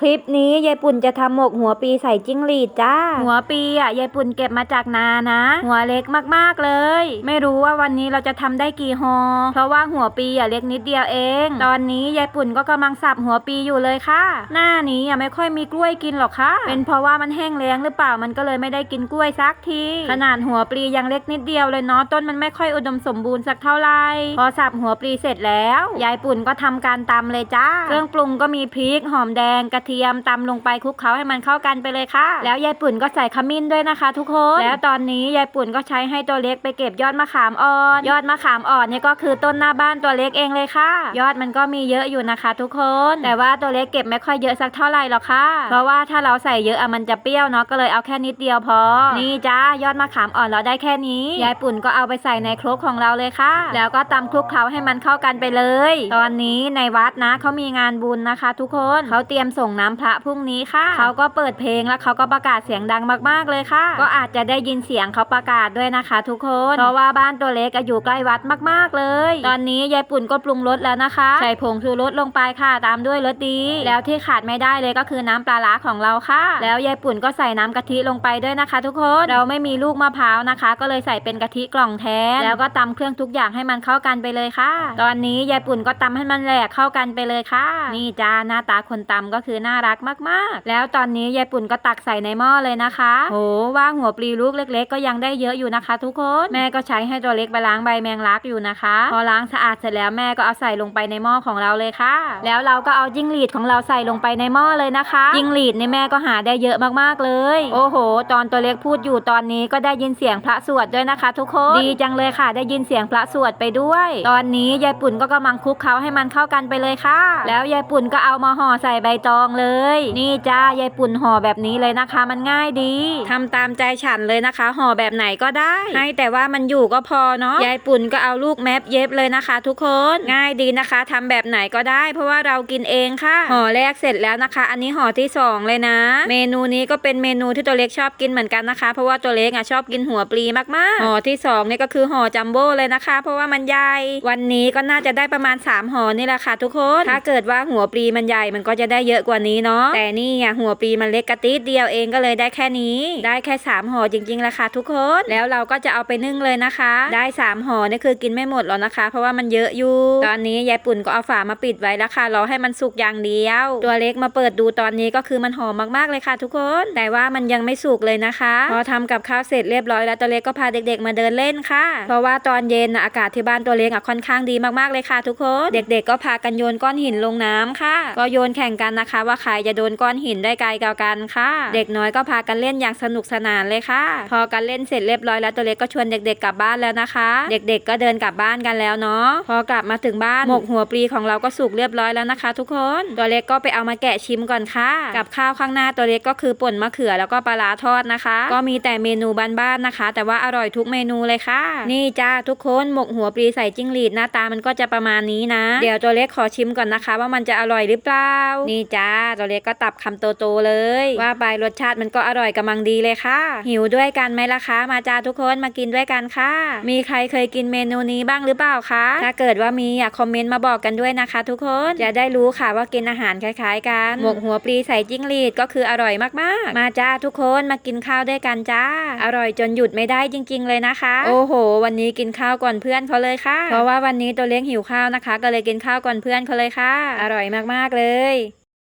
คลิปนี้ยายปุ่นจะทำหมกหัวปีใส่จิ้งหรีดจ้า หัวปีอะยายปุ่นเก็บมาจากนานะ หัวเล็กมากๆเลย ไม่รู้ว่าวันนี้เราจะทำได้กี่ห่อเพราะว่าหัวปีอะเล็กนิดเดียวเอง ตอนนี้ยายปุ่นก็กำลังสับหัวปีอยู่เลยค่ะ หน้านี้อะไม่ค่อยมีกล้วยกินหรอกค่ะ เป็นเพราะว่ามันแห้งแล้งหรือเปล่ามันก็เลยไม่ได้กินกล้วยสักที ขนาดหัวปลียังเล็กนิดเดียวเลยเนาะต้นมันไม่ค่อยอุดมสมบูรณ์สักเท่าไหร่พอสับหัวปลีเสร็จแล้ว ยายปุ่นก็ทำการตำเลยจ้า เครื่องปรุงก็มีพริกหอมแดงกระเทียมตำลงไปคลุกเคล้าให้มันเข้ากันไปเลยค่ะ แล้วยายปุ่นก็ใส่ขมิ้นด้วยนะคะ ทุกคน แล้วตอนนี้ยายปุ่นก็ใช้ให้ตัวเล็กไปเก็บยอดมะขามอ่อน ยอดมะขามอ่อนเนี่ยก็คือต้นหน้าบ้านตัวเล็กเองเลยค่ะ ยอดมันก็มีเยอะอยู่นะคะ ทุกคน แต่ว่าตัวเล็กเก็บไม่ค่อยเยอะสักเท่าไหร่หรอกค่ะ เพราะว่าถ้าเราใส่เยอะอะมันจะเปรี้ยวเนาะก็เลยเอาแค่นิดเดียวพอ นี่จ้ายอดมะขามอ่อนเราได้แค่นี้ ยายปุ่นก็เอาไปใส่ในครกของเราเลยค่ะ แล้วก็ตำคลุกเคล้าให้มันเข้ากันไปเลย ตอนนี้ในวัดนะเขามีงานบุญนะคะ ทุกคนเขาเตรียมส่งน้ำพระพรุ่งนี้ค่ะ เขาก็เปิดเพลงแล้วเขาก็ประกาศเสียงดังมากๆเลยค่ะ ก็อาจจะได้ยินเสียงเขาประกาศด้วยนะคะ ทุกคน เพราะว่าบ้านตัวเล็กอะอยู่ใกล้วัดมากๆเลย ตอนนี้ยายปุ่นก็ปรุงรสแล้วนะคะ ใส่ผงชูรสลงไปค่ะ ตามด้วยรสดี แล้วที่ขาดไม่ได้เลยก็คือน้ำปลาร้าของเราค่ะ แล้วยายปุ่นก็ใส่น้ำกะทิลงไปด้วยนะคะ ทุกคน เราไม่มีลูกมะพร้าวนะคะ ก็เลยใส่เป็นกะทิกล่องแทน แล้วก็ตำเครื่องทุกอย่างให้มันเข้ากันไปเลยค่ะ ตอนนี้ยายปุ่นก็ตำให้มันแหลกเข้ากันไปเลยค่ะ นี่จ้าหน้าตาคนตำก็คือน่าน่ารักมากๆ แล้วตอนนี้ยายปุ่นก็ตักใส่ในหม้อเลยนะคะโหว่างหัวปลีลูกเล็ก ๆ ก็ยังได้เยอะอยู่นะคะ ทุกคนแม่ก็ใช้ให้ตัวเล็กไปล้างใบแมงลักอยู่นะคะ พอล้างสะอาดเสร็จแล้วแม่ก็เอาใส่ลงไปในหม้อของเราเลยค่ะ แล้วเราก็เอาจิ้งหรีดของเราใส่ลงไปในหม้อเลยนะคะจิ้งหรีดในแม่ก็หาได้เยอะมากๆเลย โอ้โห ตอนตัวเล็กพูดอยู่ตอนนี้ก็ได้ยินเสียงพระสวดด้วยนะคะ ทุกคนดีจังเลยค่ะ ได้ยินเสียงพระสวดไปด้วย ตอนนี้ยายปุ่นก็กำลังคลุกเคล้าให้มันเข้ากันไปเลยค่ะ แล้วยายปุ่นก็เอามาห่อใส่ใบตองเลย นี่จ้ายายปุ่นห่อแบบนี้เลยนะคะ มันง่ายดีทำตามใจฉันเลยนะคะ ห่อแบบไหนก็ได้ ให้แต่ว่ามันอยู่ก็พอเนาะยายปุ่นก็เอาลูกแมปเย็บเลยนะคะ ทุกคนง่ายดีนะคะทำแบบไหนก็ได้ เพราะว่าเรากินเองค่ะห่อแรกเสร็จแล้วนะคะ อันนี้ห่อที่สองเลยนะ เมนูนี้ก็เป็นเมนูที่ตัวเล็กชอบกินเหมือนกันนะคะ เพราะว่าตัวเล็กอะชอบกินหัวปลีมากๆห่อที่สองนี่ก็คือห่อจัมโบ้เลยนะคะ เพราะว่ามันใหญ่วันนี้ก็น่าจะได้ประมาณ3ห่อนี่แหละค่ะทุกคนถ้าเกิดว่าหัวปลีมันใหญ่มันก็จะได้เยอะกว่านี้เนาะแต่นี่อะหัวปีมันเล็กกระติดเดียวเองก็เลยได้แค่นี้ ได้แค่3ห่อจริงๆแหละค่ะทุกคนแล้วเราก็จะเอาไปนึ่งเลยนะคะ ได้3ห่อนี่คือกินไม่หมดหรอกนะคะ เพราะว่ามันเยอะอยู่ ตอนนี้ยายปุ่นก็เอาฝามาปิดไว้แล้วค่ะรอให้มันสุกอย่างเดียว ตัวเล็กมาเปิดดูตอนนี้ก็คือมันหอมมากๆเลยค่ะ ทุกคน แต่ว่ามันยังไม่สุกเลยนะคะ พอทำกับข้าวเสร็จเรียบร้อยแล้วตัวเล็กก็พาเด็กๆ มาเดินเล่นค่ะ เพราะว่าตอนเย็นน่ะอากาศที่บ้านตัวเล็กอะค่อนข้างดีมากๆเลยค่ะ ทุกคน เด็กๆ ก็พากันโยนก้อนหินลงน้ำค่ะ ก็โยนแข่งกันนะคะว่าใครจะโดนก้อนหินได้ไกลกว่ากันค่ะ เด็กน้อยก็พากันเล่นอย่างสนุกสนานเลยค่ะ พอกันเล่นเสร็จเรียบร้อยแล้วตัวเล็กก็ชวนเด็กๆกลับบ้านแล้วนะคะ เด็กๆก็เดินกลับบ้านกันแล้วเนาะพอกลับมาถึงบ้านหมกหัวปลีของเราก็สุกเรียบร้อยแล้วนะคะ ทุกคนตัวเล็กก็ไปเอามาแกะชิมก่อนค่ะกับข้าวข้างหน้าตัวเล็กก็คือป่นมะเขือแล้วก็ปลาร้าทอดนะคะ ก็มีแต่เมนูบ้านๆนะคะ แต่ว่าอร่อยทุกเมนูเลยค่ะ นี่จ้าทุกคนหมกหัวปลีใส่จิ้งหรีดหน้าตามันก็จะประมาณนี้นะ เดี๋ยวตัวเล็กขอชิมก่อนนะคะ ว่ามันจะอร่อยหรือเปล่านี่จ้าตัวเล็กก็ตับคำโตๆเลย ว่าไปรสชาติมันก็อร่อยกำลังดีเลยค่ะ หิวด้วยกันไหมล่ะคะ มาจ้าทุกคนมากินด้วยกันค่ะ มีใครเคยกินเมนูนี้บ้างหรือเปล่าคะ ถ้าเกิดว่ามีอยากคอมเมนต์มาบอกกันด้วยนะคะ ทุกคนจะได้รู้ค่ะว่ากินอาหารคล้ายๆกันหมกหัวปลีใส่จิ้งหรีดก็คืออร่อยมากๆ มาจ้าทุกคนมากินข้าวด้วยกันจ้า อร่อยจนหยุดไม่ได้จริง ๆ เลยนะคะ โอ้โห วันนี้กินข้าวก่อนเพื่อนเขาเลยค่ะ เพราะว่าวันนี้ตัวเลี้ยงหิวข้าวนะคะ ก็เลยกินข้าวก่อนเพื่อนเขาเลยค่ะ อร่อยมากๆเลย